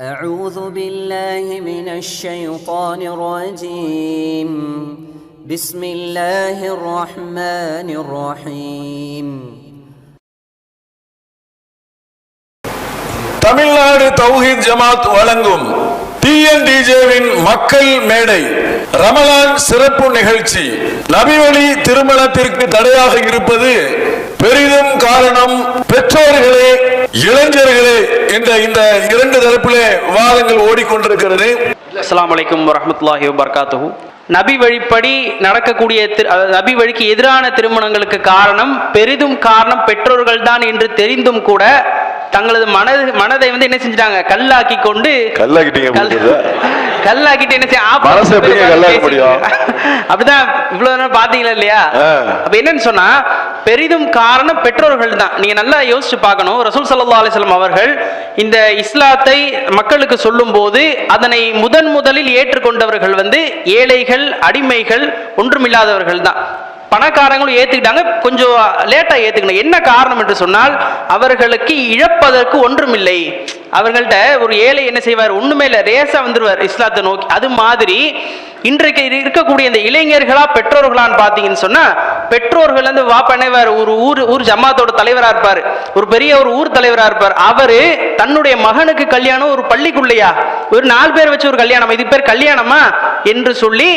أعوذ بالله من الشيطان الرجيم بسم الله الرحمن الرحيم தமிழ்நாடு தௌஹீத் ஜமாத் வழங்கும் டிஎன்டிஜேவின் மக்கள் மேடை ரமலான் சிறப்பு நிகழ்ச்சி நபிவழி திருமணத்திற்கு தடையாக இருப்பது பெரிதும் காரணம் பெற்றோர்களே இளைஞர்களே என்ற இந்த இரண்டு தரப்பிலே வாதங்கள் ஓடிக்கொண்டிருக்கிறது. அஸ்லாம் வலைக்கம் வரமத்துல்லாஹி வபரகாத்துஹு. நபி வழிப்படி நடக்கக்கூடிய நபி வழிக்கு எதிரான திருமணங்களுக்கு காரணம் பெரிதும் காரணம் பெற்றோர்கள் தான் என்று தெரிந்தும் கூட தங்களது மனது மனதை வந்து என்ன செஞ்சிட்டாங்க கல்லாக்கி கொண்டு கல்லாக்கிட்டீங்க? கல்லாக்கிட்டு என்ன? அப்படிதான் இவ்வளவு நேரம் பாத்தீங்களா இல்லையா. அப்ப என்னன்னு சொன்னா பெரிதும் காரணம் பெற்றோர்கள் தான் நீங்க நல்லா யோசிச்சு பார்க்கணும் ரசூல் வஸல்லம் அவர்கள் இந்த இஸ்லாத்தை மக்களுக்கு சொல்லும்போது அதனை முதன் முதலில் ஏற்றுக்கொண்டவர்கள் வந்து ஏழைகள் அடிமைகள் ஒன்றுமில்லாதவர்கள் தான் பணக்காரங்களும் ஏற்றுக்கிட்டாங்க கொஞ்சம் லேட்டாக ஏற்றுக்கணும் என்ன காரணம் என்று சொன்னால் அவர்களுக்கு இழப்பதற்கு ஒன்றுமில்லை. அவர்கள்ட்ட ஒரு ஏழை என்ன செய்வார்? ஒன்றுமே இல்லை. ரேசாக வந்துடுவார் இஸ்லாத்தை நோக்கி. அது மாதிரி இன்றைக்கு இருக்கக்கூடிய இந்த இளைஞர்களா பெற்றோர்களான்னு பார்த்தீங்கன்னு சொன்னா பெற்றோர்கள் வந்து வா பண்ணுவார் ஒரு ஊர் ஊர் ஜமாத்தோட தலைவராக இருப்பார். ஒரு பெரிய ஒரு ஊர் தலைவராக இருப்பார். அவரு தன்னுடைய மகனுக்கு கல்யாணம் ஒரு பள்ளிக்குள்ளையா? ஒரு நாலு பேர் வச்சு ஒரு கல்யாணம். இது பேர் கல்யாணமா? என்று சொல்லி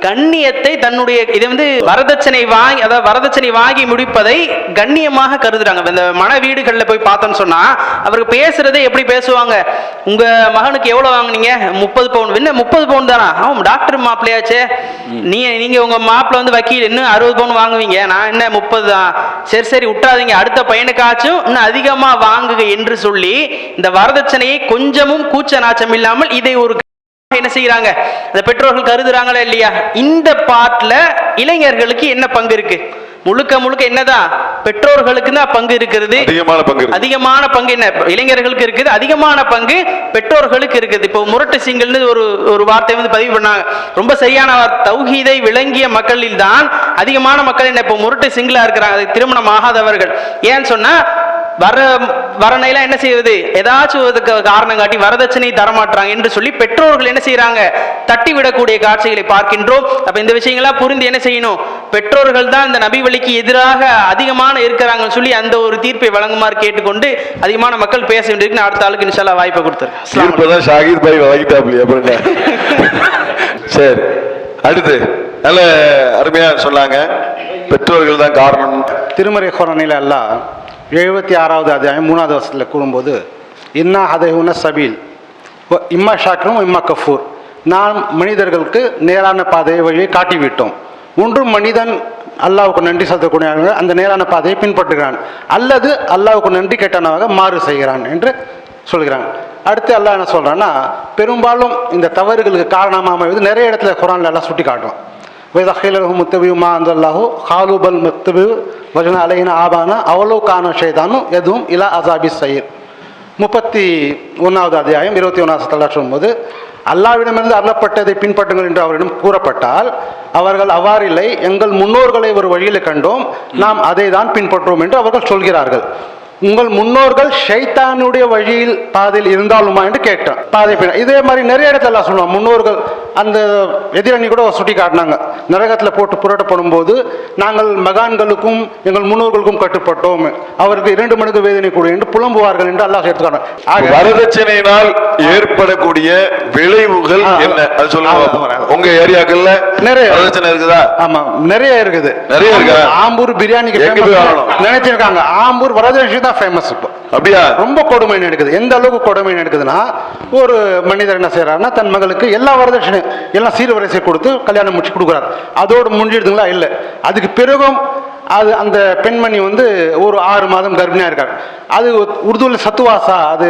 கண்ணியத்தை தன்னுடைய இது வந்து வரதட்சணை வாங்கி அதாவது வரதட்சணை வாங்கி முடிப்பதை கண்ணியமாக கருதுறாங்க. இந்த மன வீடுகளில் போய் பார்த்தோம்னு சொன்னா அவருக்கு பேசுறதே எப்படி பேசுவாங்க? உங்க மகனுக்கு எவ்வளவு வாங்குனீங்க? முப்பது பவுன். என்ன முப்பது பவுன் தானா? ஆமாம் டாக்டர் மாப்பிள்ளையாச்சே? நீங்க நீங்க உங்க மாப்பிள்ள வந்து வக்கீல் இன்னும் அறுபது பவுன் வாங்குவீங்க. நான் என்ன முப்பது தான்? சரி சரி விட்டாதீங்க அடுத்த பையனுக்காச்சும் இன்னும் அதிகமா வாங்குக என்று சொல்லி இந்த வரதட்சணையை கொஞ்சமும் கூச்ச நாச்சம் இல்லாமல் இதை ஒரு என்ன செய்யறாங்க இந்த பெற்றோர்கள் கருதுறாங்களா இல்லையா? இந்த பாட்டுல இளைஞர்களுக்கு என்ன பங்கு இருக்கு? முழுக்க முழுக்க என்னதான் பெற்றோர்களுக்கு தான் பங்கு இருக்கிறது அதிகமான பங்கு. அதிகமான பங்கு என்ன? இளைஞர்களுக்கு இருக்குது. அதிகமான பங்கு பெற்றோர்களுக்கு இருக்குது. இப்போ முரட்டு சிங்கல்னு ஒரு ஒரு வார்த்தை வந்து பதிவு பண்ணாங்க. ரொம்ப சரியான தௌஹீதை விளங்கிய மக்களில் தான் அதிகமான மக்கள் என்ன இப்போ முரட்டு சிங்கிளா இருக்கிறாங்க. அது திருமணம் ஆகாதவர்கள். ஏன்னு சொன்னா வர வரணையில என்ன செய்வது? ஏதாச்சும் அதுக்கு காரணம் காட்டி வரதட்சணை தரமாட்டாங்க என்று சொல்லி பெற்றோர்கள் என்ன செய்யறாங்க தட்டி விடக்கூடிய காட்சிகளை பார்க்கின்றோம். அப்ப இந்த விஷயங்கள்லாம் புரிந்து என்ன செய்யணும்? பெற்றோர்கள் தான் இந்த நபி வழிக்கு எதிராக அதிகமான இருக்கிறாங்கன்னு சொல்லி அந்த ஒரு தீர்ப்பை வழங்குமாறு கேட்டுக்கொண்டு அதிகமான மக்கள் பேச வேண்டியிருக்கு. அடுத்த ஆளுக்கு இன்ஷால்லா வாய்ப்பை கொடுத்துருக்கேன் ஷாகித் பாய் வழங்கிட்டாப்லி அப்புறம்? சரி. அடுத்து. நல்ல அருமையா சொன்னாங்க. பெற்றோர்கள் தான் காரணம். திருமறை குரானில் அல்லாஹ் எழுபத்தி ஆறாவது அத்தியாயம் மூணாவது வருஷத்தில் கூறும்போது இன்னா ஹதைஹுன சபீல் இம்மா ஷாக்கிரும் இம்மா கஃபூர். நாம் மனிதர்களுக்கு நேரான பாதையை வழியை காட்டிவிட்டோம். ஒன்றும் மனிதன் அல்லாவுக்கு நன்றி செலுத்தக்கூடிய அந்த நேரான பாதையை பின்பற்றுகிறான். அல்லது அல்லாவுக்கு நன்றி கெட்டனவாக மாறு செய்கிறான் என்று சொல்கிறான் அடுத்து அல்லாஹ் என்ன சொல்கிறான்னா பெரும்பாலும் இந்த தவறுகளுக்கு காரணமாக நிறைய இடத்துல குரான்ல எல்லாம் சுட்டி காட்டும் வைதஹிலகும் முத்தபியுமா அந்தல்லாஹோ ஹாலுபல் முத்தபி வஜன அலையின ஆபான அவலோ கான ஷேதானு எதுவும் இலா அசாபி சயீர் முப்பத்தி ஒன்றாவது அத்தியாயம் இருபத்தி ஒன்றாவது தலாற்று போது அல்லாவிடமிருந்து அல்லப்பட்டதை பின்பற்றுங்கள் என்று அவரிடம் கூறப்பட்டால் அவர்கள் அவ்வாறில்லை எங்கள் முன்னோர்களை ஒரு வழியில் கண்டோம் நாம் அதை தான் பின்பற்றுவோம் என்று அவர்கள் சொல்கிறார்கள். உங்கள் முன்னோர்கள் ஷைத்தானுடைய வழியில் பாதையில் இருந்தாலுமா என்று கேட்டேன். பாதை இதே மாதிரி நிறைய இடத்துல சொல்லுவான் முன்னோர்கள் அந்த எதிரணி கூட சுட்டி காட்டினாங்க. நரகத்தில் போட்டு புரட்டப்படும் போது நாங்கள் மகான்களுக்கும் எங்கள் முன்னோர்களுக்கும் கட்டுப்பட்டோம். அவருக்கு இரண்டு மடங்கு வேதனை கூட என்று புலம்புவார்கள் என்று அல்லாஹ் எடுத்துக்காட்டான் ஆக வரதட்சணையினால் ஏற்படக்கூடிய விளைவுகள் என்ன? அது சொல்லுங்க உங்க ஏரியாக்கள்ல நிறைய. வரதட்சணை இருக்குதா? ஆமா நிறைய இருக்குது. நிறைய இருக்கா? ஆம்பூர் பிரியாணிக்கு? நினைச்சிருக்காங்க. ஆம்பூர் வரதட்சணை தான் ஃபேமஸ் இப்போ. அப்படியா? ரொம்ப கொடுமை நடக்குது எந்த அளவுக்கு கொடுமை நடக்குதுன்னா ஒரு மனிதர் என்ன செய்யறாருன்னா தன் மகளுக்கு எல்லா வரதட்சணையும் எல்லாம் சீர்வரிசை கொடுத்து கல்யாணம் முடிச்சு கொடுக்குறாரு. அதோடு முடிஞ்சிடுதுங்களா இல்லை. அதுக்கு பிறகும் அது அந்த பெண்மணி வந்து ஒரு ஆறு மாதம் கர்ப்பிணியா இருக்காரு. அது உருதுவில் சத்துவாசா அது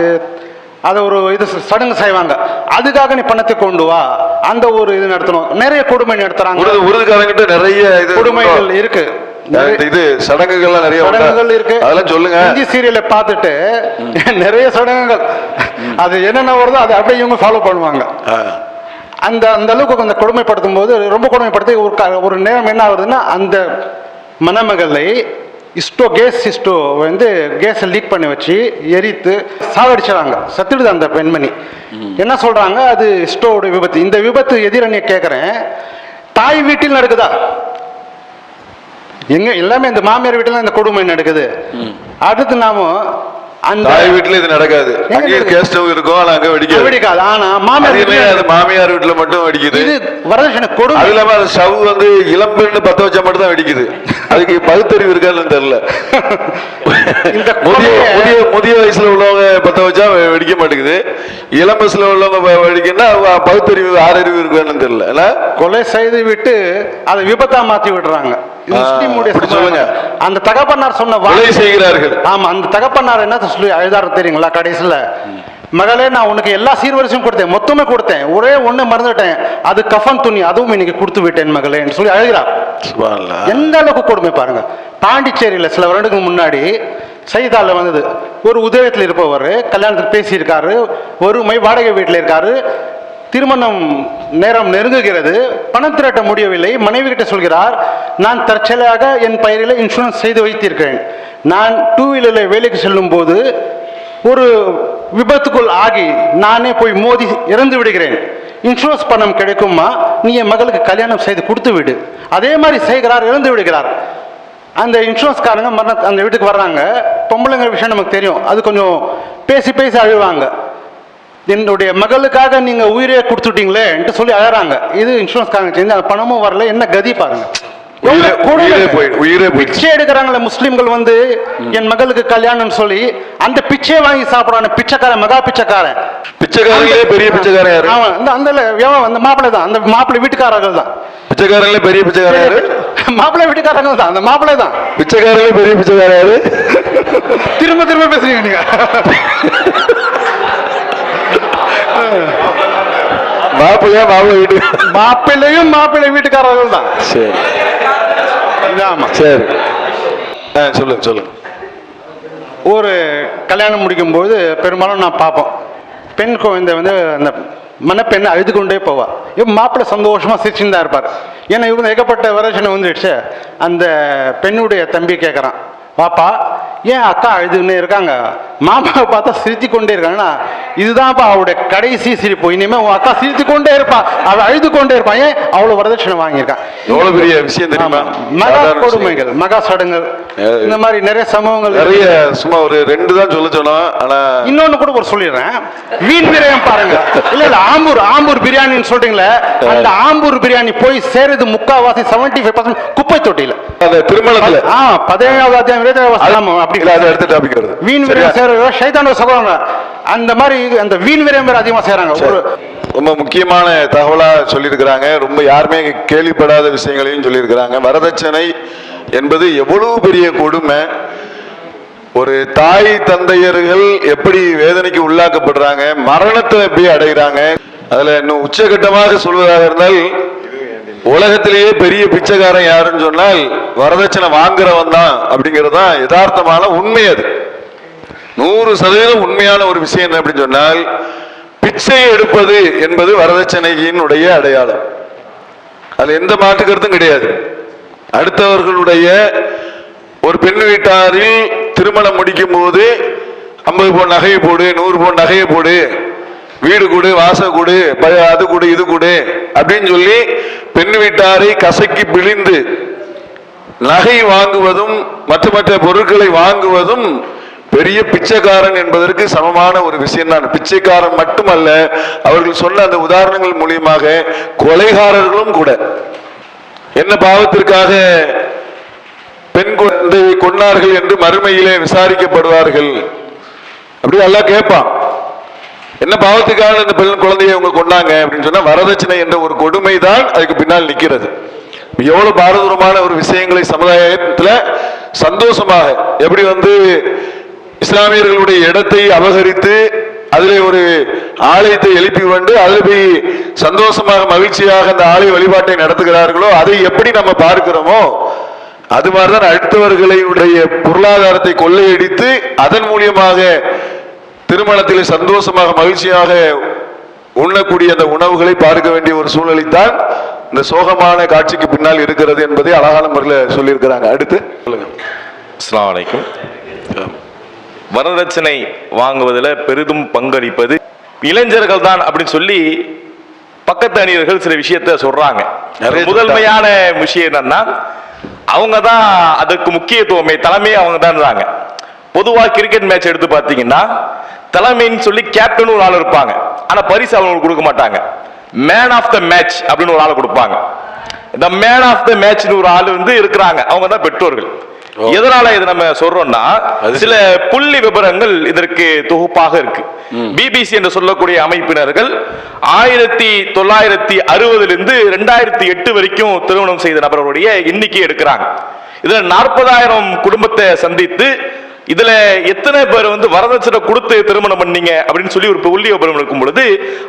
அதை ஒரு இது சடங்கு செய்வாங்க. அதுக்காக நீ பணத்தை கொண்டு வா. அந்த ஒரு இது நடத்தணும். நிறைய கொடுமை நடத்துறாங்க. உருது உருதுக்காரங்கிட்ட நிறைய இது கொடுமைகள் இருக்கு. இது சடங்குகள்லாம் நிறைய? சடங்குகள் இருக்கு. அதெல்லாம் சொல்லுங்க. ஹிந்தி சீரியலை பார்த்துட்டு நிறைய சடங்குகள். அது என்னென்ன வருதோ அதை அப்படியே இவங்க ஃபாலோ பண்ணுவாங்க. அந்த அந்த அளவுக்கு அந்த கொடுமைப்படுத்தும் போது ரொம்ப கொடுமைப்படுத்தி ஒரு ஒரு நேரம் என்ன ஆகுதுன்னா அந்த மணமகளை இஸ்டோ கேஸ் இஸ்டோ வந்து கேஸை லீக் பண்ணி வச்சு எரித்து சாவடிச்சிடறாங்க செத்துடுது அந்த பெண்மணி. என்ன சொல்றாங்க? அது இஸ்டோவோட விபத்து. இந்த விபத்து எதிரணியை கேட்குறேன் தாய் வீட்டில் நடக்குதா? எங்க எல்லாமே இந்த மாமியார் வீட்டில் இந்த கொடுமை நடக்குது. அடுத்து நாம அந்த தாய் வீட்டுல இது நடக்காது? கேஸ் ஸ்டவ் இருக்கும் ஆனா அங்க வெடிக்காது. வெடிக்காது. ஆனா மாமியார் மாமியார் வீட்டுல மட்டும் வெடிக்குது. வரதட்சணை கொடுமை. அது இல்லாம அந்த ஸ்டவ் வந்து இளம்பெண்ணு பத்த வச்சா மட்டும் தான் வெடிக்குது. அதுக்கு பகுத்தறிவு இருக்கான்னு தெரியல. இந்த முதிய முதிய முதிய வயசுல உள்ளவங்க பத்த வச்சா வெடிக்க மாட்டேங்குது. இளம் வயசுல உள்ளவங்க வெடிக்கன்னா பகுத்தறிவு ஆறறிவு இருக்கான்னு தெரியல. கொலை செய்து விட்டு அதை விபத்தா மாத்தி விடுறாங்க. முஸ்லிமுடைய. அந்த தகப்பனார் சொன்ன வார்த்தை- செய்கிறார்கள். ஆமா அந்த தகப்பனார் என்ன சொல்லி அழுதாரு தெரியுங்களா கடைசியில? மகளே நான் உனக்கு எல்லா சீர்வரிசையும் கொடுத்தேன். மொத்தமே கொடுத்தேன். ஒரே ஒண்ணு மறந்துட்டேன். அது கஃன் துணி. அதுவும் இன்னைக்கு கொடுத்து விட்டேன் மகளேன்னு சொல்லி சுப்ஹானல்லாஹ். எந்த அளவுக்கு கொடுமை பாருங்க. பாண்டிச்சேரியில சில வருடங்களுக்கு முன்னாடி செய்தித்தாளில் வந்தது. ஒரு உதயத்தில் இருப்பவர் கல்யாணத்துக்கு பேசியிருக்காரு. ஒருமை வாடகை வீட்டில் இருக்காரு. திருமணம் நேரம் நெருங்குகிறது. பணம் திரட்ட முடியவில்லை. மனைவி கிட்ட சொல்கிறார் நான் தற்செயலாக என் பெயரில் இன்சூரன்ஸ் செய்து வைத்திருக்கிறேன். நான் டூ வீலரில் வேலைக்கு செல்லும் போது ஒரு விபத்துக்குள் ஆகி நானே போய் மோதி இறந்து விடுகிறேன். இன்சூரன்ஸ் பணம் கிடைக்குமா? நீ என் மகளுக்கு கல்யாணம் செய்து கொடுத்து விடு. அதே மாதிரி செய்கிறார் இறந்து விடுகிறார். அந்த இன்சூரன்ஸ்காரங்க மரண அந்த வீட்டுக்கு வர்றாங்க. பொம்பளைங்க விஷயம் நமக்கு தெரியும். அது கொஞ்சம் பேசி பேசி அழுவாங்க. என்னுடைய மகளுக்காக நீங்க உயிரே கொடுத்துட்டீங்களேன்ட்டு சொல்லி அழறாங்க. இது இன்சூரன்ஸ்காரங்க செஞ்சு அந்த பணமும் வரல என்ன கதி பாருங்க. பிச்சை எடுக்கிறாங்களே முஸ்லிம்கள் வந்து என் மகளுக்கு கல்யாணம் சொல்லி அந்த பிச்சை வாங்கி சாப்பிடுறான பிச்சைக்காரன் மகா பிச்சைக்காரன். பிச்சைக்காரங்களே பெரிய பிச்சைக்காரன் அவன் அந்த அந்த அந்த மாப்பிள்ளை தான். அந்த மாப்பிள்ளை வீட்டுக்காரர்கள் தான். பிச்சைக்காரங்களே பெரிய பிச்சைக்காரன் மாப்பிள்ளை வீட்டுக்காரங்க தான். அந்த மாப்பிள்ளை தான். பிச்சைக்காரங்களே பெரிய பிச்சைக்காரன் திரும்ப திரும்ப பேசுறீங்க நீங்க. மாப்பிள்ளையா மாப்பிள்ளை வீட்டு மாப்பிள்ளையும் மாப்பிள்ளை வீட்டுக்காரர்கள் தான். சரி. ஆமா சரி. சொல்லுங்க சொல்லுங்க ஒரு கல்யாணம் முடிக்கும்போது பெரும்பாலும் நான் பார்ப்போம். பெண் குழந்தை வந்து அந்த மணப்பெண்ணை அழுது கொண்டே போவா. இப்போ மாப்பிள்ளை சந்தோஷமா சிரிச்சுன்னு தான் இருப்பார். ஏன்னா இவங்க ஏகப்பட்ட வரட்சணை வந்துடுச்சு. அந்த பெண்ணுடைய தம்பி கேட்குறான் பாப்பா ஏன் அக்கா அழுதுன்னே இருக்காங்க? மாமாவை பார்த்தா சிரித்து கொண்டே இருக்காங்கன்னா இதுதான்ப்பா அவளுடைய கடைசி சிரிப்பு. இனிமே உன் அக்கா சிரித்து கொண்டே இருப்பா. அவள் அழுது கொண்டே இருப்பான் ஏன்? அவ்வளோ வரதட்சணை வாங்கியிருக்கான் எவ்வளவு பெரிய விஷயம் தெரியுமா. மகா. கொடுமைகள் மகா சடங்குகள் இந்த மாதிரி நிறைய சம்பவங்கள் நிறைய சும்மா ஒரு ரெண்டு தான் சொல்ல சொன்னோம் ஆனா இன்னொன்னு கூட ஒரு சொல்லிடுறேன். வீண் விரயம் பாருங்க. இல்ல இல்ல ஆம்பூர் ஆம்பூர் பிரியாணின்னு சொல்றீங்களே அந்த ஆம்பூர் பிரியாணி போய் சேருது முக்காவாசி செவன்டி ஃபைவ் பர்சன்ட் குப்பை தொட்டியில திருமணத்துல. ஆ பதினேழாவது அத்தியாயம் அடுத்த டாபிக் வருது. வீண்? விரயம் சேர சைத்தான சகோதரன் அந்த மாதிரி அந்த வீண் விரயம் வேற அதிகமா செய்றாங்க. ஒரு ரொம்ப முக்கியமான தகவலா சொல்லியிருக்கிறாங்க. ரொம்ப யாருமே கேள்விப்படாத விஷயங்களையும் சொல்லியிருக்கிறாங்க. வரதட்சணை என்பது எவ்வளவு பெரிய கொடுமை. ஒரு தாய் தந்தையர்கள் எப்படி வேதனைக்கு உள்ளாக்கப்படுறாங்க மரணத்தை எப்படி அடைகிறாங்க அதுல இன்னும் உச்சகட்டமாக சொல்வதாக இருந்தால் உலகத்திலேயே பெரிய பிச்சைக்காரன் யாருன்னு சொன்னால் வரதட்சணை வாங்குறவன் தான் அப்படிங்கிறது தான் யதார்த்தமான உண்மை அது. நூறு சதவீதம் உண்மையான ஒரு விஷயம் என்ன அப்படின்னு சொன்னால் பிச்சை எடுப்பது என்பது வரதட்சணையினுடைய அடையாளம். அது எந்த மாற்றுக்கருத்தும் கிடையாது. அடுத்தவர்களுடைய ஒரு பெண் வீட்டாரில் திருமணம் முடிக்கும் போது ஐம்பது பவுன் நகையை போடு நூறு பவுன் நகையை போடு வீடு கொடு வாசல் கொடு அது கொடு இது கொடு அப்படின்னு சொல்லி பெண் வீட்டாரை கசக்கி பிழிந்து நகை வாங்குவதும் மற்ற மற்ற பொருட்களை வாங்குவதும் பெரிய பிச்சைக்காரன் என்பதற்கு சமமான ஒரு விஷயம் தான். பிச்சைக்காரன் மட்டுமல்ல அவர்கள் சொன்ன அந்த உதாரணங்கள் மூலியமாக கொலைகாரர்களும் கூட. என்ன பாவத்திற்காக பெண் குழந்தையை கொன்னார்கள் என்று மறுமையிலே விசாரிக்கப்படுவார்கள்? அப்படி எல்லாம் கேட்பான். என்ன பாவத்துக்காக இந்த பெண் குழந்தையை அவங்க கொண்டாங்க அப்படின்னு சொன்னா வரதட்சணை என்ற ஒரு கொடுமை தான் அதுக்கு பின்னால் நிற்கிறது. எவ்வளவு பாரதூரமான ஒரு விஷயங்களை சமுதாயத்துல சந்தோஷமாக எப்படி வந்து இஸ்லாமியர்களுடைய இடத்தை அபகரித்து அதில் ஒரு ஆலயத்தை எழுப்பி கொண்டு அதில் போய் சந்தோஷமாக மகிழ்ச்சியாக அந்த ஆலய வழிபாட்டை நடத்துகிறார்களோ அதை எப்படி நம்ம பார்க்கிறோமோ அது மாதிரிதான் அடுத்தவர்களுடைய பொருளாதாரத்தை கொள்ளையடித்து அதன் மூலியமாக திருமணத்திலே சந்தோஷமாக மகிழ்ச்சியாக உண்ணக்கூடிய அந்த உணவுகளை பார்க்க வேண்டிய ஒரு சூழ்நிலை தான் இந்த சோகமான காட்சிக்கு பின்னால் இருக்கிறது என்பதை அழகான முறையில் சொல்லியிருக்கிறாங்க. அடுத்து சொல்லுங்க. அலைக்கும். வரதட்சணை வாங்குவதில் பெரிதும் பங்களிப்பது இளைஞர்கள் தான் அப்படின்னு சொல்லி பக்கத்து அணியர்கள் சில விஷயத்த சொல்றாங்க. முதன்மையான விஷயம் என்னன்னா அவங்க தான் அதுக்கு முக்கியத்துவமே தலைமையே அவங்க தான் இருந்தாங்க பொதுவா கிரிக்கெட் மேட்ச் எடுத்து பார்த்தீங்கன்னா தலைமைன்னு சொல்லி கேப்டன் ஒரு ஆள் இருப்பாங்க. ஆனா பரிசு அவங்களுக்கு கொடுக்க மாட்டாங்க. மேன் ஆஃப் த மேட்ச் அப்படின்னு ஒரு ஆளை கொடுப்பாங்க. இந்த மேன் ஆஃப் த மேட்ச்னு ஒரு ஆள் வந்து இருக்கிறாங்க. அவங்க தான் பெற்றோர்கள். எதனால இது நம்ம சொல்றோம்னா சில புள்ளி விவரங்கள் இதற்கு தொகுப்பாக இருக்கு. பிபிசி என்று சொல்லக்கூடிய அமைப்பினர்கள் ஆயிரத்தி தொள்ளாயிரத்தி அறுபதிலிருந்து ரெண்டாயிரத்தி எட்டு வரைக்கும் திருமணம் செய்த நபர்களுடைய எண்ணிக்கை எடுக்கிறாங்க. இதுல நாற்பதாயிரம் குடும்பத்தை சந்தித்து இதுல எத்தனை பேர் வந்து வரதட்சணை கொடுத்து திருமணம் பண்ணீங்க அப்படின்னு சொல்லி ஒரு புள்ளி விபரம் இருக்கும் பொழுது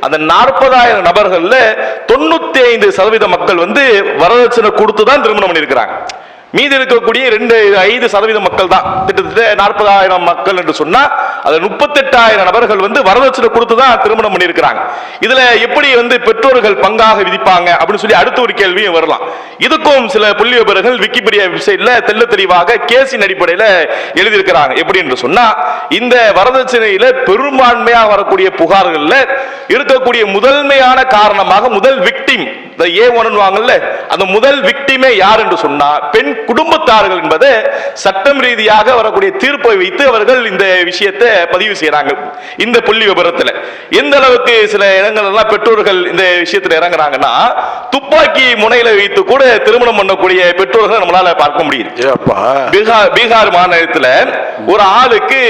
அந்த நாற்பதாயிரம் நபர்கள்ல தொண்ணூத்தி ஐந்து சதவீத மக்கள் வந்து வரதட்சணை கொடுத்து தான் திருமணம் பண்ணியிருக்கிறாங்க. மீதி இருக்கக்கூடிய ரெண்டு ஐந்து சதவீத மக்கள் தான் கிட்டத்தட்ட நாற்பதாயிரம் மக்கள் என்று சொன்னா அது முப்பத்தெட்டாயிரம் நபர்கள் வந்து வரதட்சணை கொடுத்து தான் திருமணம் பண்ணியிருக்கிறாங்க. இதுல எப்படி வந்து பெற்றோர்கள் பங்காக விதிப்பாங்க அப்படின்னு சொல்லி அடுத்த ஒரு கேள்வியும் வரலாம். இதுக்கும் சில புள்ளி விபரங்கள் விக்கிபீடியா வெப்சைட்ல தெல்ல தெளிவாக கேசின் அடிப்படையில எழுதியிருக்கிறாங்க. எப்படி என்று சொன்னா இந்த வரதட்சணையில பெரும்பான்மையா வரக்கூடிய புகார்கள்ல இருக்கக்கூடிய முதன்மையான காரணமாக முதல் விக்டிம் ஏ ஒன் வாங்கல்ல அந்த முதல் விக்டிமே யார் என்று சொன்னா பெண் குடும்பத்தார்கள் என்பதை சட்டம் ரீதியாக வரக்கூடிய தீர்ப்பை வைத்து அவர்கள் இந்த விஷயத்தை பதிவு செய்யறாங்க இந்த புள்ளி விபரத்துல. எந்த அளவுக்கு சில இடங்கள் எல்லாம் பெற்றோர்கள் இந்த விஷயத்துல இறங்குறாங்கன்னா துப்பாக்கி முனையில வைத்து கூட திருமணம் பண்ணக்கூடிய பெற்றோர்கள் நம்மளால பார்க்க முடியுது. பீகார் பீகார் மாநிலத்துல ஒரு ஆளுக்கு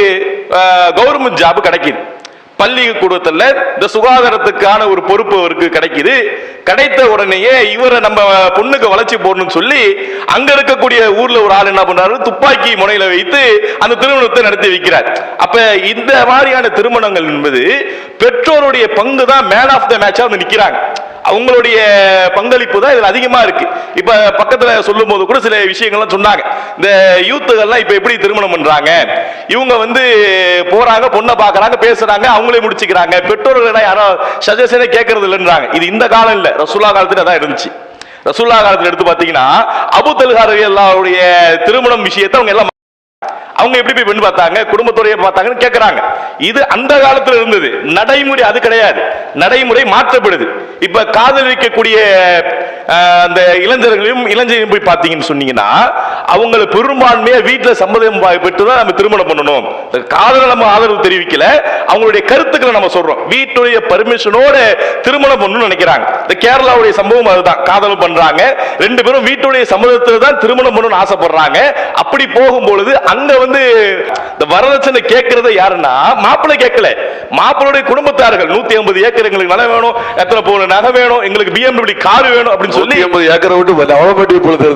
கவர்மெண்ட் ஜாப் கிடைக்குது. பள்ளி கூடத்தில் இந்த சுகாதாரத்துக்கான ஒரு பொறுப்பு அவருக்கு கிடைக்குது. கிடைத்த உடனேயே இவரை நம்ம பொண்ணுக்கு வளர்ச்சி போடணும்னு சொல்லி அங்க இருக்கக்கூடிய ஊர்ல ஒரு ஆள் என்ன பண்றாரு? துப்பாக்கி முனையில வைத்து அந்த திருமணத்தை நடத்தி வைக்கிறார். அப்ப இந்த மாதிரியான திருமணங்கள் என்பது பெற்றோருடைய பங்கு தான் மேன் ஆஃப் த மேட்சா வந்து நிக்கிறாங்க. அவங்களுடைய பங்களிப்பு தான் இதில் அதிகமாக இருக்குது இப்போ பக்கத்தில் சொல்லும் போது கூட சில விஷயங்கள்லாம் சொன்னாங்க. இந்த யூத்துகள்லாம் இப்போ எப்படி திருமணம் பண்ணுறாங்க இவங்க வந்து போகிறாங்க பொண்ணை பார்க்குறாங்க பேசுகிறாங்க அவங்களே முடிச்சுக்கிறாங்க. பெற்றோர்களிடம் யாரும் சஜஷனே கேட்கறது இல்லைன்றாங்க. இது இந்த காலம் இல்லை. ரசுல்லா காலத்தில் தான் இருந்துச்சு. ரசுல்லா காலத்தில் எடுத்து பார்த்தீங்கன்னா அபு தல்கார் எல்லாருடைய திருமணம் விஷயத்தை அவங்க எல்லாம் அவங்க எப்படி போய் பெண் பார்த்தாங்க? குடும்பத்தோடைய பார்த்தாங்கன்னு கேட்கறாங்க இது அந்த காலத்துல இருந்தது. நடைமுறை அது கிடையாது. நடைமுறை மாற்றப்படுது. இப்ப காதலிக்கக்கூடிய அந்த இளைஞர்களையும் இளைஞரையும் போய் பார்த்தீங்கன்னு சொன்னீங்கன்னா அவங்கள பெரும்பான்மையா வீட்டில் சம்மதம் பெற்று தான் நம்ம திருமணம் பண்ணணும். காதலை நம்ம ஆதரவு தெரிவிக்கல. அவங்களுடைய கருத்துக்களை நம்ம சொல்றோம். வீட்டுடைய பர்மிஷனோட திருமணம் பண்ணணும்னு நினைக்கிறாங்க. இந்த கேரளாவுடைய சம்பவம் அதுதான். காதல் பண்றாங்க. ரெண்டு பேரும் வீட்டுடைய சம்மதத்தில் தான் திருமணம் பண்ணணும்னு ஆசைப்படுறாங்க. அப்படி போகும்பொழுது அங்க வந்து இந்த வரதட்சணை கேட்கறது யாருன்னா? மாப்பிள்ளை கேட்கல. மாப்பிள்ளையுடைய குடும்பத்தார்கள் நூத்தி ஐம்பது ஏக்கர் எங்களுக்கு நிலம் வேணும் எத்தனை பவுன் நகை வேணும் எங்களுக்கு பிஎம்டபிள்யூ கார் வேணும் அப்படின்னு சொல்லி எண்பது ஏக்கரை விட்டு அவ்வளவு பொழுது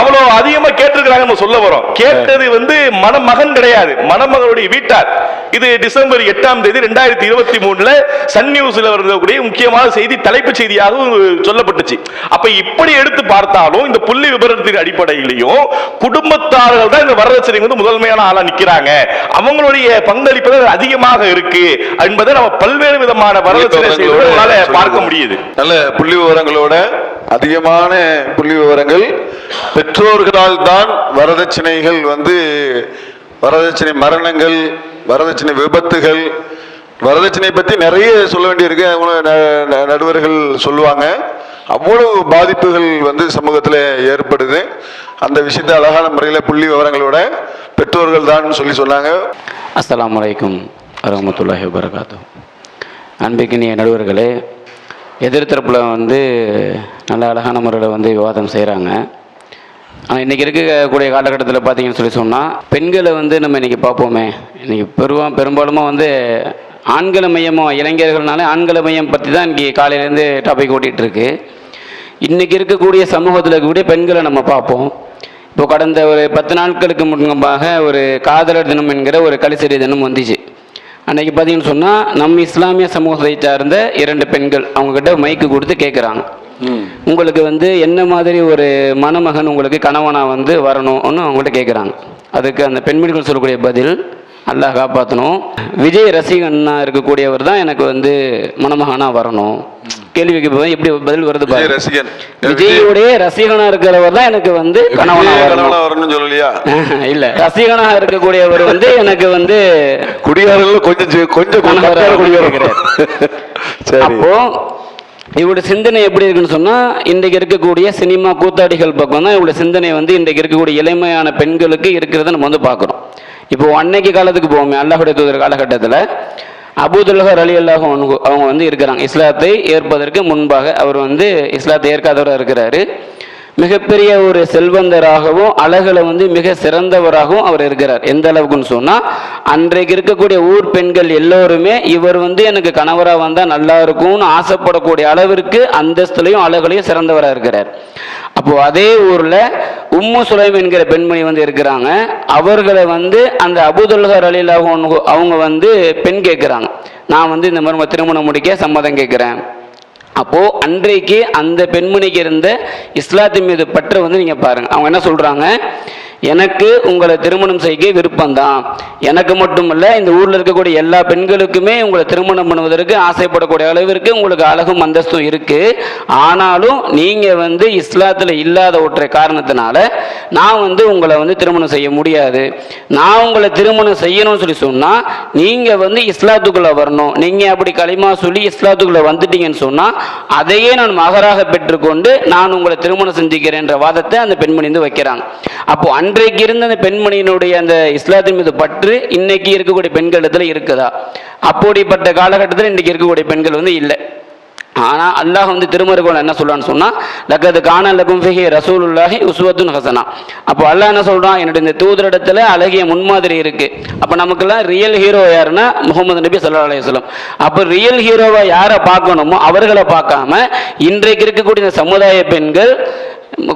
அவ்வளவு அதிகமா கேட்டிருக்கிறாங்க நம்ம சொல்ல வரோம். கேட்டது வந்து மணமகன் கிடையாது. மணமகளுடைய வீட்டார். இது டிசம்பர் எட்டாம் தேதி ரெண்டாயிரத்தி இருபத்தி மூணுல சன் நியூஸ்ல வரக்கூடிய முக்கியமான செய்தி தலைப்புச் செய்தியாக சொல்லப்பட்டுச்சு. அப்ப இப்படி எடுத்து பார்த்தாலும் இந்த புள்ளி விபரத்தின் அடிப்படையிலையும் குடும்பத்தார்கள் தான் இந்த வரதட்சணை வந்து முதன்மையான ஆளா நிக்கிறாங்க. அவங்களுடைய பங்களிப்பு அதிகமாக இருக்கு என்பதை நம்ம பல்வேறு விதமான செய்திகளால பார்க்க முடியுது. நல்ல புள்ளி விவரங்களோட அதிகமான புள்ளி விவரங்கள். பெற்றோர்களால் தான் வரதட்சணைகள் வந்து வரதட்சணை மரணங்கள் வரதட்சணை விபத்துகள் வரதட்சணை பத்தி நிறைய சொல்ல வேண்டியிருக்கு. நடுவர்கள் சொல்லுவாங்க. அவ்வளவு பாதிப்புகள் வந்து சமூகத்தில் ஏற்படுது. அந்த விஷயத்தை அழகான முறையில் புள்ளி விவரங்களோட பெற்றோர்கள் தான் சொல்லி சொன்னாங்க. அஸ்லாம் வலைக்கும் வரமத்துல்லாஹி வபரகாத்து அன்பிக்கினிய நடுவர்களே எதிர்த்தரப்பில் வந்து நல்ல அழகான முறையில் வந்து விவாதம் செய்கிறாங்க ஆனால் இன்றைக்கி இருக்கக்கூடிய காலகட்டத்தில் பார்த்தீங்கன்னு சொல்லி சொன்னால் பெண்களை வந்து நம்ம இன்றைக்கி பார்ப்போமே இன்றைக்கி பெருவா பெரும்பாலுமா வந்து ஆண்களை மையமாக இளைஞர்கள்னாலே ஆண்களை மையம் பற்றி தான் இன்றைக்கி காலையிலேருந்து டாபிக் ஓட்டிகிட்ருக்கு இன்றைக்கி இருக்கக்கூடிய சமூகத்தில் இருக்கக்கூடிய பெண்களை நம்ம பார்ப்போம். இப்போ கடந்த ஒரு பத்து நாட்களுக்கு முன்பாக ஒரு காதலர் தினம் என்கிற ஒரு கலிசரி தினம் வந்துச்சு. அன்னைக்கு பார்த்தீங்கன்னு சொன்னால் நம்ம இஸ்லாமிய சமூகத்தை சார்ந்த இரண்டு பெண்கள் அவங்கக்கிட்ட மைக்கு கொடுத்து கேட்குறாங்க உங்களுக்கு வந்து என்ன மாதிரி ஒரு மணமகன் உங்களுக்கு கணவனா வந்து வரணும்னு அவங்கள்ட்ட கேட்குறாங்க அதுக்கு அந்த பெண்மணிகள் சொல்லக்கூடிய பதில் அல்லாஹ் காப்பாற்றணும் விஜய் ரசிகன்னா இருக்கக்கூடியவர் தான் எனக்கு வந்து மணமகனாக வரணும். கேள்வி கேட்பேன் எப்படி பதில் வருது ரசிகன். விஜயுடைய ரசிகனா இருக்கிறவர் தான் எனக்கு வந்து கணவனா வரணும்னு சொல்லலையா? இல்ல ரசிகனா இருக்கக்கூடியவர் வந்து எனக்கு வந்து குடிகாரர்கள் கொஞ்சம் கொஞ்சம் சரி. அப்போ இவருடைய சிந்தனை எப்படி இருக்குன்னு சொன்னா இன்றைக்கு இருக்கக்கூடிய சினிமா கூத்தாடிகள் பக்கம் தான் இவருடைய சிந்தனை வந்து இன்றைக்கு இருக்கக்கூடிய இளமையான பெண்களுக்கு இருக்கிறத நம்ம வந்து பார்க்குறோம். இப்போ அன்னைக்கு காலத்துக்கு போவோமே அல்லாஹுடைய தூதர் காலகட்டத்தில் அபூதுல்லஹர் அலி அல்லாஹ் அவங்க வந்து இருக்கிறாங்க. இஸ்லாத்தை ஏற்பதற்கு முன்பாக அவர் வந்து இஸ்லாத்தை ஏற்காதவராக இருக்கிறாரு. மிகப்பெரிய ஒரு செல்வந்தராகவும் அழகில் வந்து மிக சிறந்தவராகவும் அவர் இருக்கிறார். எந்த அளவுக்குன்னு சொன்னால் அன்றைக்கு இருக்கக்கூடிய ஊர் பெண்கள் எல்லோருமே இவர் வந்து எனக்கு கணவராக வந்தால் நல்லா இருக்கும்னு ஆசைப்படக்கூடிய அளவிற்கு அந்தஸ்துலையும் அழகுலையும் சிறந்தவராக இருக்கிறார். அப்போது அதே ஊரில் உம்மு சுலைம் என்கிற பெண்மணி வந்து இருக்கிறாங்க. அவர்களை வந்து அந்த அபுதுல்ஹர் அலிலாக அவங்க வந்து பெண் கேட்குறாங்க. நான் வந்து இந்த மாதிரி திருமணம் முடிக்க சம்மதம் கேட்குறேன். அப்போது அன்றைக்கு அந்த பெண்மணிக்கு இருந்த இஸ்லாத்தின் மீது பற்று வந்து நீங்கள் பாருங்கள் அவங்க என்ன சொல்கிறாங்க எனக்கு உங்களை திருமணம் செய்ய விருப்பம்தான். எனக்கு மட்டுமல்ல இந்த ஊரில் இருக்கக்கூடிய எல்லா பெண்களுக்குமே உங்களை திருமணம் பண்ணுவதற்கு ஆசைப்படக்கூடிய அளவிற்கு உங்களுக்கு அழகும் அந்தஸ்தும் இருக்குது ஆனாலும் நீங்கள் வந்து இஸ்லாத்தில் இல்லாத ஒற்றை காரணத்தினால நான் வந்து உங்களை வந்து திருமணம் செய்ய முடியாது. நான் உங்களை திருமணம் செய்யணும்னு சொல்லி சொன்னால் நீங்கள் வந்து இஸ்லாத்துக்குள்ளே வரணும். நீங்கள் அப்படி களிமா சொல்லி இஸ்லாத்துக்குள்ளே வந்துட்டீங்கன்னு சொன்னால் அதையே நான் மகராக பெற்றுக்கொண்டு நான் உங்களை திருமணம் செஞ்சுக்கிறேன்ற வாதத்தை அந்த பெண்மணி வந்து வைக்கிறாங்க. அப்போ அன்றைக்கு இருந்த அந்த பெண்மணியினுடைய அந்த இஸ்லாத்தின் மீது பற்று இன்னைக்கு இருக்கக்கூடிய பெண்களிடத்துல இருக்குதா? அப்படிப்பட்ட காலகட்டத்தில் இன்றைக்கு இருக்கக்கூடிய பெண்கள் வந்து இல்லை. ஆனா அல்லாஹ் வந்து திருமருகோல் என்ன சொல்றான்னு சொன்னா லக்கது கான லகும் ஃபிஹி ரசூலுல்லாஹி உஸ்வத்துன் ஹசனா. அப்போ அல்லாஹ் என்ன சொல்றான்? என்னுடைய இந்த தூதரிடத்துல அழகிய முன்மாதிரி இருக்கு. அப்போ நமக்கெல்லாம் ரியல் ஹீரோ யாருன்னா முகமது நபி சல்லா அலையம் அப்போ ரியல் ஹீரோவை யாரை பார்க்கணுமோ அவர்களை பார்க்காம இன்றைக்கு இருக்கக்கூடிய இந்த சமுதாய பெண்கள்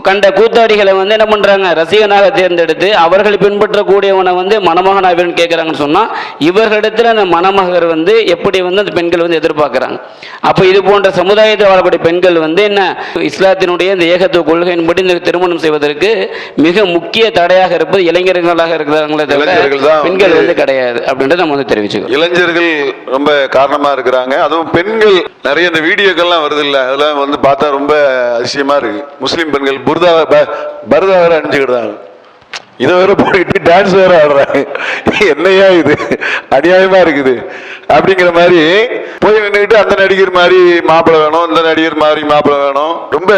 கண்ட கூத்தாடிகளை வந்து என்ன பண்றாங்க? ரசிகனாக தேர்ந்தெடுத்து அவர்கள் பின்பற்றக்கூடியவனை வந்து மணமகனாவேன்னு கேட்கறாங்கன்னு சொன்னா இவர்களிடத்துல அந்த மணமகர் வந்து எப்படி வந்து அந்த பெண்கள் வந்து எதிர்பார்க்கறாங்க? அப்போ இது போன்ற சமுதாயத்தில் வாழக்கூடிய பெண்கள் வந்து என்ன? இஸ்லாத்தினுடைய இந்த ஏகத்துவ கொள்கையின்படி இந்த திருமணம் செய்வதற்கு மிக முக்கிய தடையாக இருப்பது இளைஞர்களாக இருக்கிறாங்களே தவிர பெண்கள் வந்து- கிடையாது அப்படின்றத நம்ம வந்து தெரிவிச்சுக்கிறோம் இளைஞர்கள் ரொம்ப காரணமா இருக்கிறாங்க. அதுவும் பெண்கள் நிறைய இந்த வீடியோக்கள்லாம் வருது இல்ல? அதெல்லாம் வந்து பார்த்தா ரொம்ப அதிசயமா இருக்கு. முஸ்லிம் பெண்கள் புர்தா பரதா வேற அணிஞ்சுக்கிட்டாங்க இதை வேற போட்டுக்கிட்டு டான்ஸ் வேற ஆடுறாங்க. என்னையா இது? அநியாயமா இருக்குது. அப்படிங்கிற மாதிரி போய் நின்றுக்கிட்டு அந்த நடிகர் மாதிரி மாப்பிள்ளை வேணும் இந்த நடிகர் மாதிரி மாப்பிள்ளை வேணும். ரொம்ப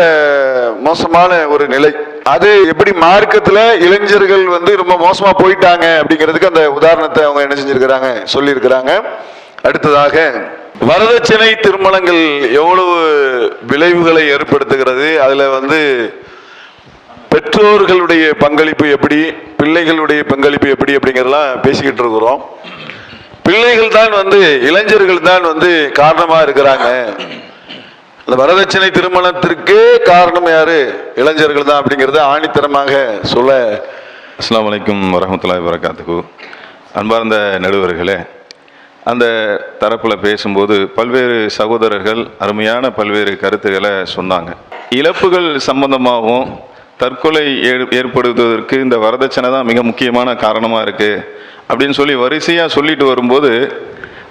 மோசமான ஒரு நிலை. அது எப்படி மார்க்கத்துல இளைஞர்கள் வந்து ரொம்ப மோசமா போயிட்டாங்க அப்படிங்கிறதுக்கு அந்த உதாரணத்தை அவங்க என்ன செஞ்சிருக்கிறாங்க சொல்லியிருக்கிறாங்க. அடுத்ததாக வரதட்சணை திருமணங்கள் எவ்வளவு விளைவுகளை ஏற்படுத்துகிறது? அதுல வந்து பெற்றோர்களுடைய பங்களிப்பு எப்படி பிள்ளைகளுடைய பங்களிப்பு எப்படி அப்படிங்கிறதெல்லாம் பேசிக்கிட்டு இருக்கிறோம். பிள்ளைகள் தான் வந்து இளைஞர்கள் தான் வந்து காரணமா இருக்கிறாங்க. அந்த வரதட்சணை திருமணத்திற்கு காரணம் யாரு? இளைஞர்கள் தான் அப்படிங்கிறத ஆணித்தரமாக சொல்ல அஸ்லாம் வலைக்கும் வரஹ்மத்துல்லாஹி வரகாத்துக்கு அன்பார்ந்த நடுவர்களே அந்த தரப்பில் பேசும்போது பல்வேறு சகோதரர்கள் அருமையான பல்வேறு கருத்துக்களை சொன்னாங்க. இழப்புகள் சம்பந்தமாகவும் தற்கொலை ஏற்படுத்துவதற்கு இந்த வரதட்சணை தான் மிக முக்கியமான காரணமாக இருக்குது அப்படின்னு சொல்லி வரிசையாக சொல்லிட்டு வரும்போது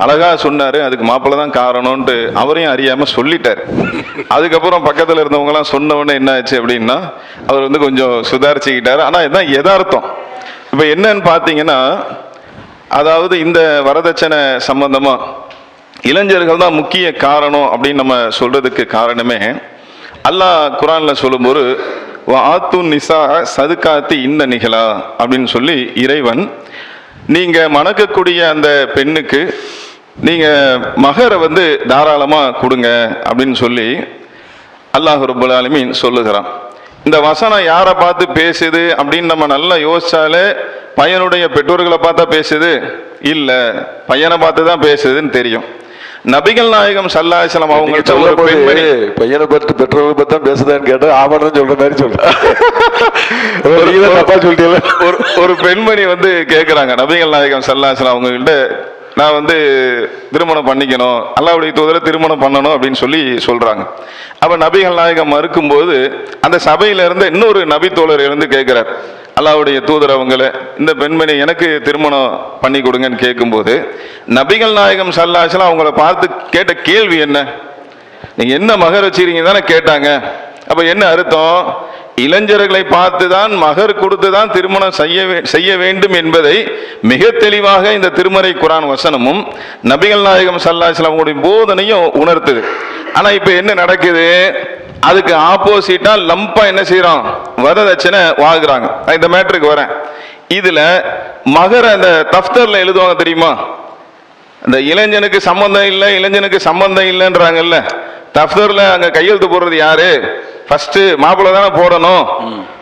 அழகாக சொன்னார் அதுக்கு மாப்பிள்ளை தான் காரணம்ன்ட்டு அவரையும் அறியாமல் சொல்லிட்டார். அதுக்கப்புறம் பக்கத்தில் இருந்தவங்கலாம் சொன்னவொடனே என்ன ஆச்சு அப்படின்னா அவர் வந்து கொஞ்சம் சுதாரிச்சுக்கிட்டார். ஆனால் இதுதான் யதார்த்தம். இப்போ என்னன்னு பார்த்தீங்கன்னா அதாவது இந்த வரதட்சணை சம்பந்தமாக இளைஞர்கள் தான் முக்கிய காரணம் அப்படின்னு நம்ம சொல்கிறதுக்கு காரணமே அல்லாஹ் குரானில் சொல்லும்போது ஆத்து நிசா சதுக்காத்து இந்த நிகழா அப்படின்னு சொல்லி இறைவன் நீங்கள் மணக்கக்கூடிய அந்த பெண்ணுக்கு நீங்கள் மகரை வந்து தாராளமாக கொடுங்க அப்படின்னு சொல்லி அல்லாஹ் ரபுல் ஆலமீன் சொல்லுகிறான். இந்த வசனம் யாரை பார்த்து பேசுது அப்படின்னு நம்ம நல்லா யோசிச்சாலே பையனுடைய பெற்றோர்களை பார்த்தா பேசுது? இல்லை பையனை பார்த்து தான் பேசுதுன்னு தெரியும். நபிகள் நாயகம் சல்லாஹலம் நீங்க அவங்கள்ட்ட சொல்ல ஒரு பெண்மணி. பையனை பத்தி பெற்றோர்களை பத்தி தான் பேசுதான்னு கேட்டா ஆமான்னு சொல்ற மாதிரி சொல்றேன். ஒரு பெண்மணி வந்து கேட்குறாங்க நபிகள் நாயகம் சல்லாஹலம் அவங்ககிட்ட நான் வந்து திருமணம் பண்ணிக்கணும் அல்லாவுடைய தூதரை திருமணம் பண்ணணும் அப்படின்னு சொல்லி சொல்றாங்க. அப்ப நபிகள் நாயகம் மறுக்கும்போது அந்த சபையில இருந்த இன்னொரு நபி தோழர் இருந்து கேட்கிறார். அல்லாவுடைய தூதர் அவங்கள இந்த பெண்மணி எனக்கு திருமணம் பண்ணி கொடுங்கன்னு கேட்கும்போது நபிகள் நாயகம் சல்லாசலாம் அவங்கள பார்த்து கேட்ட கேள்வி என்ன? நீங்க என்ன மகர் வச்சிருக்கீங்க தானே கேட்டாங்க. அப்ப என்ன அர்த்தம்? இளைஞர்களை பார்த்து தான் மகர் கொடுத்துதான் திருமணம் செய்ய செய்ய வேண்டும் என்பதை மிக தெளிவாக இந்த திருமறை குரான் வசனமும் நபிகள் நாயகம் சல்லாஹ் உடைய போதனையும் உணர்த்துது. ஆனா இப்ப என்ன நடக்குது? அதுக்கு ஆப்போசிட்டா லம்பா என்ன செய்யறோம் வரதட்சணை வாங்குறாங்க. இந்த மேட்ருக்கு வரேன். இதுல மகர அந்த தஃப்தர்ல எழுதுவாங்க தெரியுமா? இந்த இளைஞனுக்கு சம்பந்தம் இல்லை இளைஞனுக்கு சம்பந்தம் இல்லைன்றாங்கல்ல. தஃப்தர்ல அங்க கையெழுத்து போடுறது யாரு? ஃபர்ஸ்ட் மாப்பிள்ளை தானே போடணும்.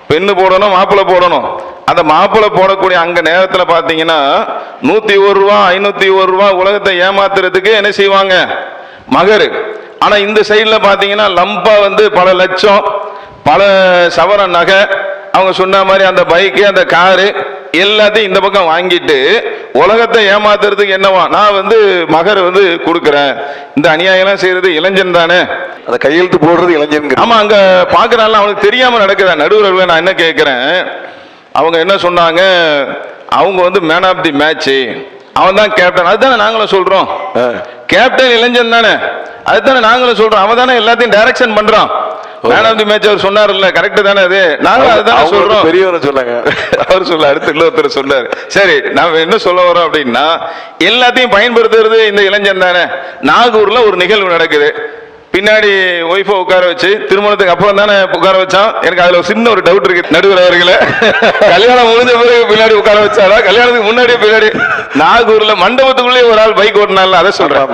பெண்ணு போடணும் மாப்பிள்ளை போடணும். அந்த மாப்பிள்ளை போடக்கூடிய அங்க நேரத்துல பாத்தீங்கன்னா நூத்தி ஒரு ரூபா ஐநூத்தி ஒரு ரூபா உலகத்தை ஏமாத்துறதுக்கு என்ன செய்வாங்க? மகரு. ஆனா இந்த சைட்ல பாத்தீங்கன்னா லம்பா வந்து பல லட்சம் பல சவர நகை. அவங்க சொன்ன மாதிரி அந்த பைக்கு அந்த காரு எல்லாத்தையும் இந்த பக்கம் வாங்கிட்டு உலகத்தை ஏமாத்துறதுக்கு என்னவா? நான் வந்து மகர் வந்து கொடுக்குறேன். இந்த அநியாயம்லாம் செய்யறது இளைஞன் தானே? அந்த கையெழுத்து போடுறது இளைஞர்கள் ஆமா அங்க பாக்குறான்ல அவனுக்கு தெரியாம நடக்குதா? நடுவர்களை நான் என்ன கேட்கிறேன் அவங்க என்ன சொன்னாங்க? அவங்க வந்து மேன் ஆஃப் தி மேட்ச் அவன் தான் கேப்டன் அதுதானே நாங்களும் சொல்றோம். கேப்டன் இளைஞன் தானே. அதுதானே நாங்களும் சொல்றோம். அவன் தானே எல்லாத்தையும் டைரக்ஷன் பண்றான். மேன் ஆஃப் தி மேட்ச் அவர் சொன்னார்ல கரெக்ட் தானே அது? நாங்களும் அதுதானே சொல்றோம். பெரியவரை சொன்னாங்க. அவர் சொல்ல அடுத்து இன்னொருத்தர் சொன்னாரு. சரி நாம என்ன சொல்ல வரோம் அப்படின்னா எல்லாத்தையும் பயன்படுத்துறது இந்த இளைஞன் தானே. நாகூர்ல ஒரு நிகழ்வு நடக்குது. பின்னாடி ஒய்ஃபை உட்கார வச்சு திருமணத்துக்கு அப்புறம் தானே உட்கார வச்சான். எனக்கு அதுல சின்ன ஒரு டவுட் இருக்கு நடுவர் அவர்களே கல்யாணம் முடிஞ்ச பிறகு பின்னாடி உட்கார வச்சாரா? கல்யாணத்துக்கு முன்னாடியே பின்னாடி நாகூர்ல மண்டபத்துக்குள்ளே ஒரு ஆள் பைக் ஓட்டினால அதை சொல்றேன்.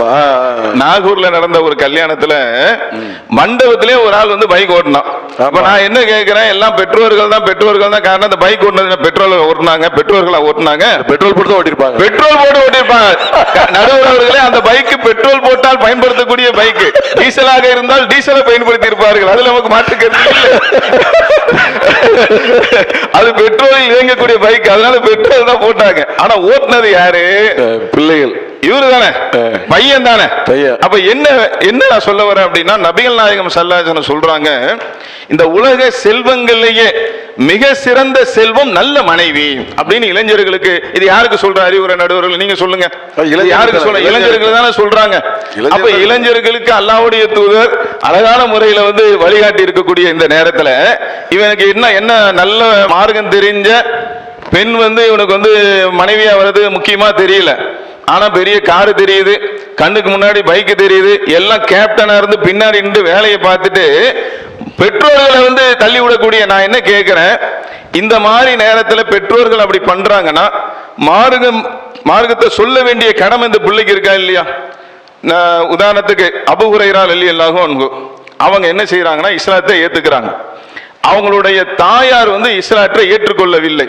நாகூர்ல நடந்த ஒரு கல்யாணத்துல மண்டபத்திலே ஒரு ஆள் வந்து பைக் ஓட்டினான். அப்ப நான் என்ன கேட்கிறேன் எல்லாம் பெற்றோர்கள் தான் பெற்றோர்கள் தான் காரணம் அந்த பைக் ஓட்டினது பெட்ரோல் ஓட்டினாங்க பெற்றோர்களா ஓட்டினாங்க. பெட்ரோல் போட்டு ஓட்டிருப்பாங்க. பெட்ரோல் போட்டு ஓட்டிருப்பாங்க. நடுவர் அவர்களே அந்த பைக் பெட்ரோல் போட்டால் பயன்படுத்தக்கூடிய பைக் டீசலாக இருந்தால் டீசலை பயன்படுத்தி இருப்பார்கள் அதுல நமக்கு மாற்று கருத்து அது பெட்ரோலில் இயங்கக்கூடிய பைக் அதனால பெட்ரோல் தான் போட்டாங்க. ஆனா ஓட்டுனது யாரு? பிள்ளைகள். இவரு தானே பையன். தானே. அப்ப என்ன என்ன நான் சொல்ல வரேன் அப்படின்னா நபிகள் நாயகம் சல்லாஜன சொல்றாங்க இந்த உலக செல்வங்களிலேயே மிக சிறந்த செல்வம் நல்ல மனைவி அப்படின்னு இளைஞர்களுக்கு இது யாருக்கு சொல்ற அறிவுரை நடுவர்கள் நீங்க சொல்லுங்க யாருக்கு சொல்ல இளைஞர்கள். தானே சொல்றாங்க அப்ப. இளைஞர்களுக்கு அல்லாவுடைய தூதர் அழகான முறையில வந்து வழிகாட்டி இருக்கக்கூடிய இந்த நேரத்துல இவனுக்கு என்ன என்ன நல்ல மார்க்கம் தெரிஞ்ச பெண் வந்து இவனுக்கு வந்து மனைவியா வர்றது முக்கியமா தெரியல ஆனா பெரிய காரு தெரியுது கண்ணுக்கு முன்னாடி பைக் தெரியுது எல்லாம் கேப்டனா இருந்து பின்னாடி நின்று வேலையை பார்த்துட்டு பெற்றோர்களை வந்து தள்ளி விடக்கூடிய நான் என்ன கேட்கிறேன் இந்த மாதிரி நேரத்தில் பெற்றோர்கள் அப்படி பண்றாங்கன்னா மார்க்கம் மார்க்கத்தை சொல்ல வேண்டிய கடமை இந்த பிள்ளைக்கு இருக்கா இல்லையா? நான் உதாரணத்துக்கு அபுஹுரைரா அலி அல்லாஹும் அவங்க என்ன செய்யறாங்கன்னா இஸ்லாத்தை ஏத்துக்கிறாங்க. அவங்களுடைய தாயார் வந்து இஸ்லாத்தை ஏற்றுக்கொள்ளவில்லை.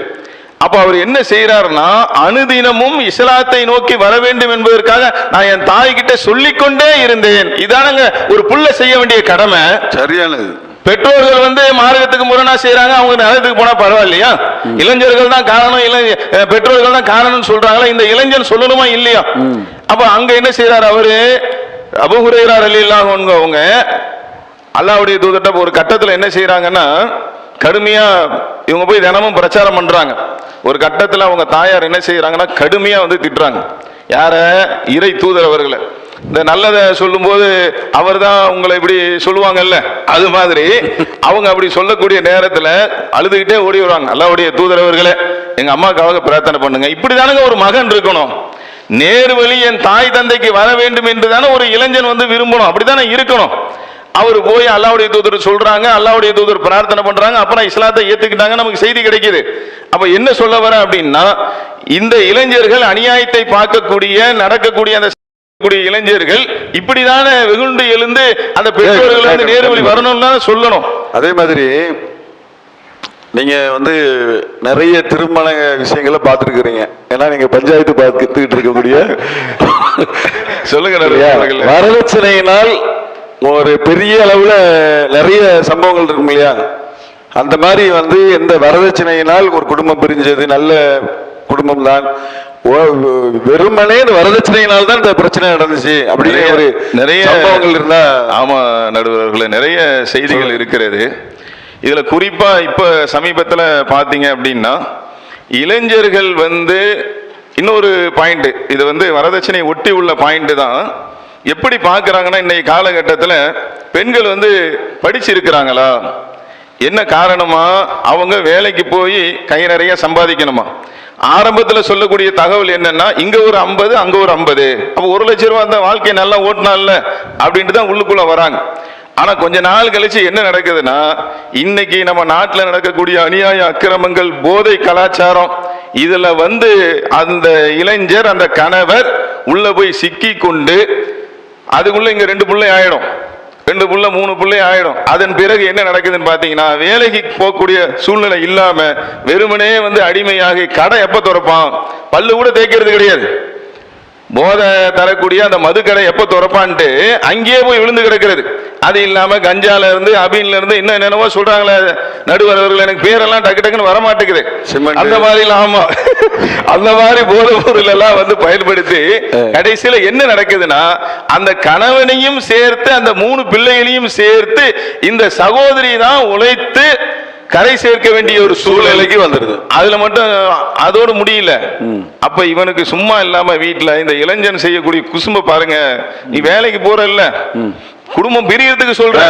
அப்ப அவர் என்ன செய்யறாருன்னா அனுதினமும் இஸ்லாத்தை நோக்கி வர வேண்டும் என்பதற்காக நான் என் தாய்கிட்ட சொல்லிக்கொண்டே இருந்தேன். இதானங்க ஒரு புள்ள செய்ய வேண்டிய கடமை? சரியானது. பெற்றோர்கள் வந்து மார்க்கத்துக்கு முரணா செய்யறாங்க அவங்க நரகத்துக்கு போனா பரவாயில்லையா? இளைஞர்கள் தான் காரணம் இளை அஹ் பெற்றோர்கள் தான் காரணம்னு சொல்றாங்களா? இந்த இளைஞன் சொல்லணுமா இல்லையா? அப்ப அங்க என்ன செய்யறாரு அவரு? அபுஹுரைரார் அலி அவங்க அல்லாவுடைய தூதர்ட்ட ஒரு கட்டத்துல என்ன செய்யறாங்கன்னா கடுமையா இவங்க போய் தினமும் பிரச்சாரம் பண்றாங்க. ஒரு கட்டத்துல அவங்க தாயார் என்ன செய்யறாங்கன்னா கடுமையா வந்து திட்டுறாங்க. யார? இறை தூதர் அவர்களை. இந்த நல்லதை சொல்லும்போது அவர் தான் உங்களை இப்படி சொல்லுவாங்கல்ல அது மாதிரி அவங்க அப்படி சொல்லக்கூடிய நேரத்தில் அழுதுகிட்டே ஓடி வருவாங்க. அல்லாவுடைய தூதரவர்களே எங்கள் எங்க அம்மாக்காக பிரார்த்தனை பண்ணுங்க. இப்படி தானுங்க ஒரு மகன் இருக்கணும். நேர்வழி என் தாய் தந்தைக்கு வர வேண்டும் என்று தானே ஒரு இளைஞன் வந்து விரும்பணும். அப்படித்தானே இருக்கணும். அவர் போய் அல்லாவுடைய தூதர் சொல்றாங்க அல்லாவுடைய தூதர் பிரார்த்தனை பண்றாங்க அப்புறம் இஸ்லாத்தை ஏத்துக்கிட்டாங்க நமக்கு செய்தி கிடைக்குது. அப்ப என்ன சொல்ல வர அப்படின்னா இந்த இளைஞர்கள் அநியாயத்தை பார்க்கக்கூடிய நடக்கக்கூடிய அந்த கூடிய இளைஞர்கள் இப்படிதானே வெகுண்டு எழுந்து அந்த பெற்றோர்கள் வந்து நேர்வழி வரணும்னு சொல்லணும் அதே மாதிரி நீங்க வந்து நிறைய திருமண விஷயங்களை பார்த்துருக்கிறீங்க ஏன்னா நீங்க பஞ்சாயத்து பார்த்துக்கிட்டு இருக்கக்கூடிய சொல்லுங்க? நடுவர்களே. வரதட்சணையினால் ஒரு பெரிய அளவுல நிறைய சம்பவங்கள் இருக்கும் இல்லையா அந்த மாதிரி வந்து இந்த வரதட்சணையினால் ஒரு குடும்பம் பிரிஞ்சது நல்ல குடும்பம் தான் வெறுமனே இந்த வரதட்சணையினால் தான் இந்த பிரச்சனை நடந்துச்சு. அப்படின்னு ஒரு நிறைய சம்பவங்கள் இருந்தா ஆமா நடுவர்களே நிறைய செய்திகள் இருக்கிறது. இதுல குறிப்பா இப்ப சமீபத்துல பாத்தீங்க அப்படின்னா இளைஞர்கள் வந்து இன்னொரு பாயிண்ட் இது வந்து வரதட்சணை ஒட்டி உள்ள பாயிண்ட் தான். எப்படி பார்க்கறாங்கன்னா இன்னைக்கு காலகட்டத்தில் பெண்கள் வந்து படிச்சிருக்கிறாங்களா? என்ன காரணமா? அவங்க வேலைக்கு போய் கை நிறைய சம்பாதிக்கணுமா? ஆரம்பத்தில் சொல்லக்கூடிய தகவல் என்னன்னா இங்க ஒரு ஐம்பது அங்க ஒரு ஐம்பது. அப்போ ஒரு லட்சம் ரூபா அந்த வாழ்க்கையை நல்லா ஓட்டினால அப்படின்ட்டு தான் உள்ளுக்குள்ள வராங்க. ஆனா கொஞ்ச நாள் கழிச்சு என்ன நடக்குதுன்னா இன்னைக்கு நம்ம நாட்டில் நடக்கக்கூடிய அநியாய அக்கிரமங்கள் போதை கலாச்சாரம் இதுல வந்து அந்த இளைஞர் அந்த கணவர் உள்ள போய் சிக்கி கொண்டு அதுக்குள்ள இங்க ரெண்டு பிள்ளை ஆயிடும். ரெண்டு புள்ள மூணு பிள்ளை ஆயிடும். அதன் பிறகு என்ன நடக்குதுன்னு பாத்தீங்கன்னா வேலைக்கு போகக்கூடிய சூழ்நிலை இல்லாம வெறுமனே வந்து அடிமையாகி கடை எப்ப திறப்பான்? பல்லு கூட தேய்க்கிறது கிடையாது. போதை தரக்கூடிய அந்த மதுக்கடை எப்ப திறப்பான்ட்டு அங்கேயே போய் விழுந்து கிடக்கிறது. அது இல்லாம கஞ்சால இருந்து அபின்ல இருந்து இன்னும் என்னென்னவோ சொல்றாங்களே நடுவரவர்கள் எனக்கு பேரெல்லாம் டக்கு டக்குன்னு வர மாட்டேங்குது சிமெண்ட். அந்த மாதிரி ஆமா. அந்த மாதிரி போதை பொருள் எல்லாம் வந்து பயன்படுத்தி கடைசியில என்ன நடக்குதுன்னா அந்த கணவனையும் சேர்த்து அந்த மூணு பிள்ளைகளையும் சேர்த்து இந்த சகோதரி தான் உழைத்து கரை சேர்க்க வேண்டிய ஒரு சூழ்நிலைக்கு வந்துருது. அதுல மட்டும் அதோட முடியல. அப்ப இவனுக்கு சும்மா இல்லாம வீட்டுல இந்த இளைஞன் செய்யக்கூடிய குசும்ப பாருங்க. நீ வேலைக்கு போறல்ல. குடும்பம் பிரியறதுக்கு சொல்ற.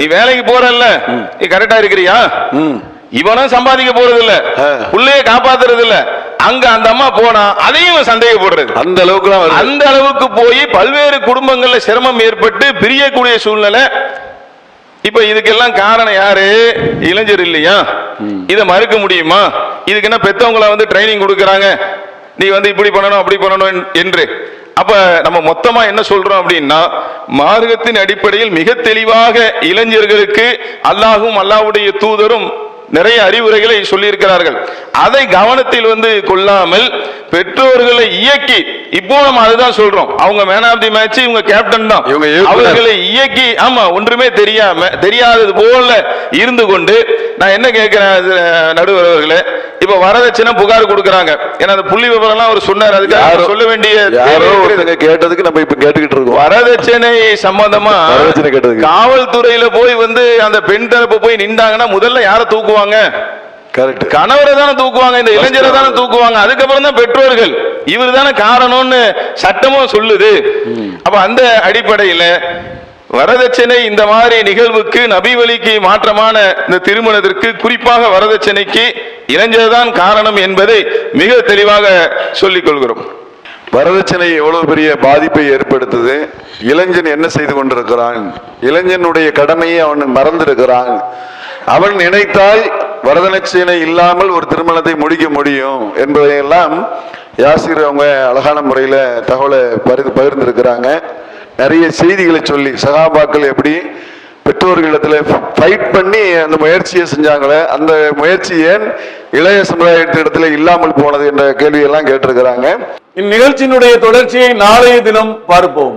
நீ வேலைக்கு போறல்ல. நீ கரெக்டா இருக்கிறியா? இவனும் சம்பாதிக்க போறது இல்ல. புள்ளைய காப்பாத்துறது இல்ல அங்க அந்த அம்மா போனா அதையும் சந்தேகப்படுறது. அந்த அளவுக்குலாம் வருது. அந்த அளவுக்கு போய் பல்வேறு குடும்பங்கள்ல சிரமம் ஏற்பட்டு பிரியக்கூடிய சூழ்நிலை இப்ப இதுக்கெல்லாம் காரணம் யாரு? இளைஞர் இல்லையா? இதை மறுக்க முடியுமா? இதுக்கு என்ன பெத்தவங்கள வந்து ட்ரைனிங் கொடுக்கறாங்க? நீ வந்து இப்படி பண்ணணும் அப்படி பண்ணணும் என்- என்று. அப்ப நம்ம மொத்தமா என்ன சொல்றோம் அப்படின்னா மார்க்கத்தின் அடிப்படையில் மிக தெளிவாக இளைஞர்களுக்கு அல்லாஹும் அல்லாஹ்வுடைய தூதரும் நிறைய அறிவுரைகளை சொல்லியிருக்கிறார்கள். அதை கவனத்தில் வந்து கொள்ளாமல் பெற்றோர்களை இயக்கி இப்போ நம்ம அதுதான் சொல்றோம். அவங்க மேன் ஆஃப் தி மேட்ச் இவங்க கேப்டன் தான். அவர்களை இயக்கி ஆமா ஒன்றுமே தெரியாம தெரியாதது போல இருந்து கொண்டு நான் என்ன கேட்கிறேன் நடுவர் அவர்களே இப்ப வரதட்சணை புகார் கொடுக்கறாங்க. ஏன்னா அந்த புள்ளி விவரம் எல்லாம் அவர் சொன்னார். அதுக்காக சொல்ல வேண்டிய கேட்டதுக்கு நம்ம இப்ப கேட்டுக்கிட்டு இருக்கோம். வரதட்சணை சம்பந்தமா. காவல்துறையில போய் வந்து அந்த பெண் தரப்பு போய் நின்றாங்கன்னா முதல்ல யார தூக்குவாங்க? கரெக்ட் கணவரை தானே தூக்குவாங்க இந்த இளைஞரை தானே தூக்குவாங்க. அதுக்கப்புறம் தான் பெற்றோர்கள். இவர் தானே காரணம்னு சட்டமும் சொல்லுது. அப்ப அந்த அடிப்படையில வரதட்சணை இந்த மாதிரி நிகழ்வுக்கு நபி வழிக்கு மாற்றமான இந்த திருமணத்திற்கு குறிப்பாக வரதட்சணைக்கு இளைஞர் தான் காரணம் என்பதை மிக தெளிவாக சொல்லிக் கொள்கிறோம். வரதட்சணை எவ்வளவு பெரிய பாதிப்பை ஏற்படுத்துது? இளைஞன் என்ன செய்து கொண்டிருக்கிறான்? இளைஞனுடைய கடமையை அவன் மறந்திருக்கிறான். அவன் நினைத்தால் வரதட்சணை இல்லாமல் ஒரு திருமணத்தை முடிக்க முடியும் என்பதையெல்லாம் யாசிர் அவங்க அழகான முறையில் தகவலை பகிர்ந்து பகிர்ந்திருக்கிறாங்க. நிறைய செய்திகளை சொல்லி சகாபாக்கள் எப்படி பெற்றோர்களிடத்துல ஃபைட் பண்ணி அந்த முயற்சியை செஞ்சாங்களே அந்த முயற்சி ஏன் இளைய சமுதாயத்திடத்துல இல்லாமல் போனது என்ற கேள்வியெல்லாம் கேட்டிருக்கிறாங்க. இந்நிகழ்ச்சியினுடைய தொடர்ச்சியை நாளைய தினம் பார்ப்போம்.